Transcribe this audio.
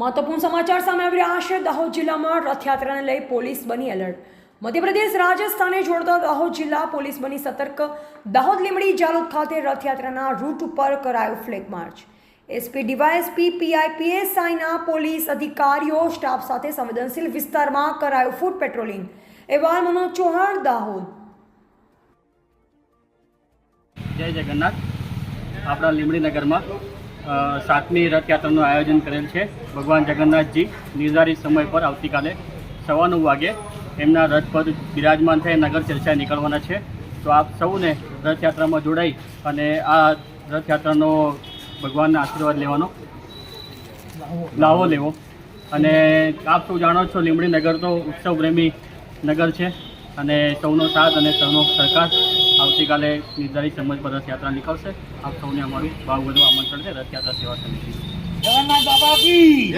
મહત્વપૂર્ણ સમાચાર સામે આવી રહ્યા છે. દાહોદ જિલ્લામાં રથયાત્રાને લઈ પોલીસ બની એલર્ટ. મધ્યપ્રદેશ રાજસ્થાને જોડતા દાહોદ જિલ્લા પોલીસ બની સતર્ક. દાહોદ લીમડી જાલોદ ખાતે રથયાત્રાના રૂટ ઉપર કરાયો ફ્લેગ માર્ચ. એસપી ડીવાયએસપી પીઆઈપીએસઆઈના પોલીસ અધિકારીઓ સ્ટાફ સાથે સંવેદનશીલ વિસ્તારમાં કરાયું ફૂટ પેટ્રોલિંગ. એવાલ મનોજ ચૌહાણ, દાહોદ. જય જગન્નાથ. આપણા લીમડી નગરમાં સાતમી રથયાત્રાનું આયોજન કરેલ છે. ભગવાન જગન્નાથજી નિર્ધારિત સમય પર આવતીકાલે સવા નવ વાગે એમના રથ પર બિરાજમાન થઈ નગર ચર્ચા નીકળવાના છે. તો આપ સૌને રથયાત્રામાં જોડાઈ અને આ રથયાત્રાનો ભગવાનના આશીર્વાદ લેવાનો લાવો લેવો. અને આપ સૌ જાણો છો લીમડી નગર તો ઉત્સવ પ્રેમી નગર છે અને સૌનો સાથ અને સૌનો સહકાર આવતીકાલે નિર્ધારિત સમજ પર રથયાત્રા નીકળશે. આપ સૌને અમારું ભાવભર્યું આમંત્રણ છે. રથયાત્રા સેવા સમિતિ. જગન્નાથ કી